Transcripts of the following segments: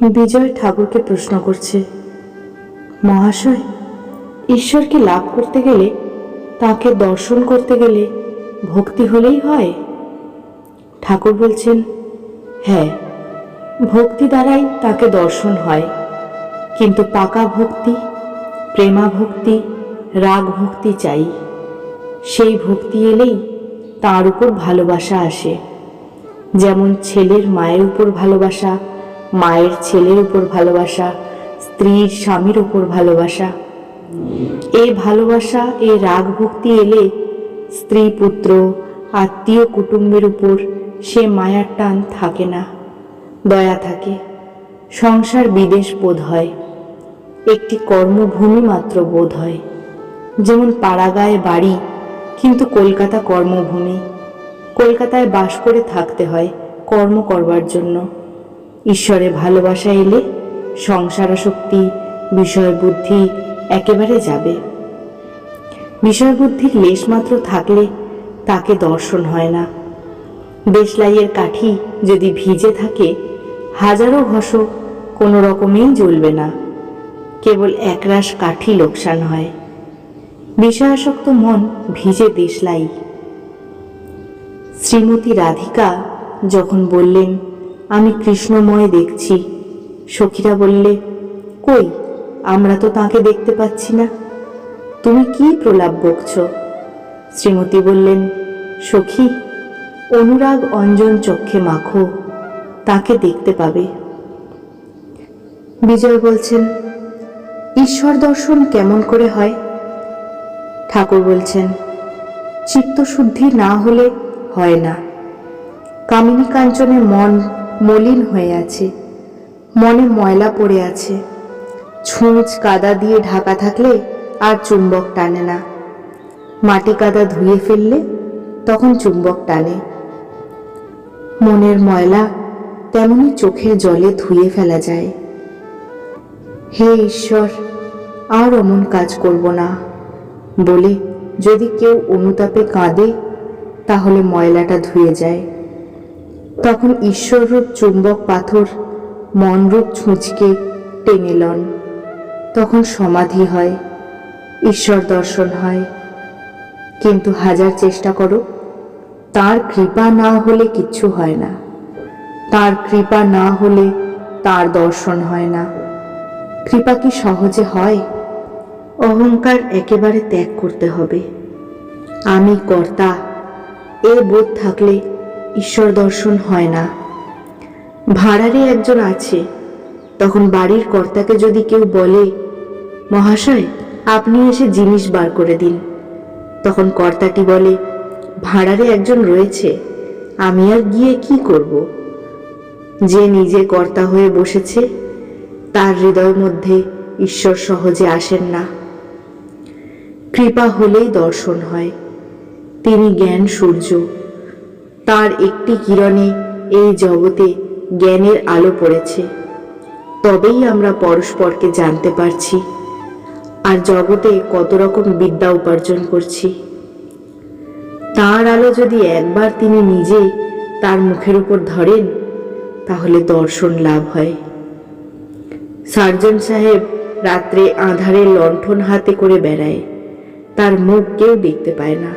বিজয় ঠাকুরকে প্রশ্ন করছে, মহাশয়, ঈশ্বরকে লাভ করতে গেলে, তাকে দর্শন করতে গেলে ভক্তি হলেই হয়? ঠাকুর বলছেন হ্যাঁ ভক্তি দ্বারাই তাকে দর্শন হয়, কিন্তু পাকা ভক্তি, প্রেমা ভক্তি, রাগ ভক্তি চাই। সেই ভক্তি এলেই তার উপর ভালোবাসা আসে। যেমন ছেলের মায়ের উপর ভালোবাসা মায়ের ছেলের উপর ভালোবাসা, স্ত্রীর স্বামীর উপর ভালোবাসা। এই ভালোবাসা এই রাগ ভক্তি এলে স্ত্রী পুত্র, আত্মীয় কুটুম্বের উপর সে মায়ার টান থাকে না, দয়া থাকে। সংসার বিদেশ বোধ হয়, একটি কর্মভূমি মাত্র বোধ হয়। যেমন পাড়াগায়ে বাড়ি, কিন্তু কলকাতা কর্মভূমি। কলকাতায় বাস করে থাকতে হয় কর্ম করবার জন্য। ঈশ্বরে ভালোবাসা এলে সংসারাসক্তি বিষয় বুদ্ধি একেবারে যাবে। বিষয় বুদ্ধির লেশমাত্র থাকলে তাকে দর্শন হয় না। দেশলাইয়ের কাঠি যদি ভিজে থাকে, হাজারো ঘষ কোনো রকমেই জ্বলবে না। কেবল একরাশ কাঠি লোকসান হয়। বিষয়াসক্ত মন ভিজে দেশলাই। শ্রীমতী রাধিকা যখন বললেন আমি কৃষ্ণময় দেখছি। সখীরা বললে, কই, আমরা তো তাকে দেখতে পাচ্ছি না। তুমি কি প্রলাপ বকছ? শ্রীমতী বললেন, সখী, অনুরাগ অঞ্জন চক্ষে মাখো, তাকে দেখতে পাবে। বিজয় বলছেন, ঈশ্বর দর্শন কেমন করে হয়? ঠাকুর বলছেন, চিত্তশুদ্ধি না হলে হয় না। কামিনী কাঞ্চনে মন মলিন হয়ে আছে। মনে ময়লা পড়ে আছে। ছুঁচ কাদা দিয়ে ঢাকা থাকলে আর চুম্বক টানে না। মাটি কাদা ধুয়ে ফেললে তখন চুম্বক টানে। মনের ময়লা তেমনি চোখের জলে ধুয়ে ফেলা যায়। হে ঈশ্বর, আর অমন কাজ করব না। বলে, যদি কেউ অনুতাপে কাঁদে, তাহলে ময়লাটা ধুয়ে যায়। তখন ঈশ্বররূপ চুম্বক পাথর, মনরূপ ছুঁচকে টেনে লন। তখন সমাধি হয়, ঈশ্বর দর্শন হয়। কিন্তু হাজার চেষ্টা করো, তার কৃপা না হলে কিচ্ছু হয় না। তার কৃপা না হলে তার দর্শন হয় না। কৃপা কি সহজে হয়? অহংকার একেবারে ত্যাগ করতে হবে। আমি কর্তা, এ বোধ থাকলে ঈশ্বর দর্শন হয় না। ভাড়ারে একজন আছে, তখন বাড়ির কর্তাকে যদি কেউ বলে, মহাশয়, আপনি এসে জিনিস বার করে দিন। তখন কর্তাটি বলে, ভাড়ারে একজন রয়েছে, আমি আর গিয়ে কি করব? যে নিজে কর্তা হয়ে বসেছে, তার হৃদয় মধ্যে ঈশ্বর সহজে আসেন না। কৃপা হলেই দর্শন হয়। তিনি জ্ঞান সূর্য। তার একটি কিরণে এই জগতে জ্ঞানের আলো পড়েছে। তবেই আমরা পরস্পরকে জানতে পারছি আর জগতে কত রকম বিদ্যা উপার্জন করছি। তার আলো যদি একবার তিনি নিজে তার মুখের উপর ধরেন, তাহলে দর্শন লাভ হয়। সার্জন সাহেব রাত্রে আধারে লণ্ঠন হাতে করে বেড়ায়। তার মুখ কেউ দেখতে পায় না।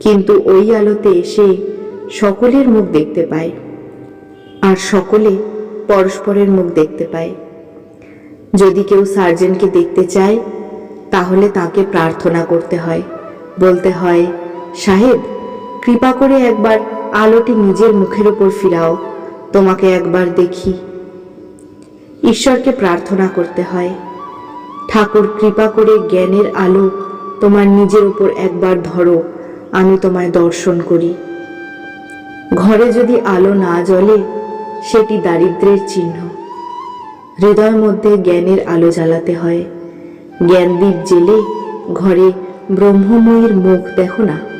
কিন্তু ওই আলোতে এসে সকলের মুখ দেখতে পায়। আর সকলে পরস্পরের মুখ দেখতে পায়। যদি কেউ সার্জেনকে দেখতে চায়, তাহলে তাকে প্রার্থনা করতে হয়। বলতে হয়, সাহেব, কৃপা করে একবার আলোটি নিজের মুখের ওপর ফিরাও, তোমাকে একবার দেখি। ঈশ্বরকে প্রার্থনা করতে হয়, ঠাকুর, কৃপা করে জ্ঞানের আলো তোমার নিজের উপর একবার ধরো, আমি তোমায় দর্শন করি। ঘরে যদি আলো না জ্বলে, সেটি দারিদ্রের চিহ্ন। হৃদয় মধ্যে জ্ঞানের আলো জ্বালাতে হয়। জ্ঞানদীপ জেলে ঘরে ব্রহ্মময়ীর মুখ দেখো না।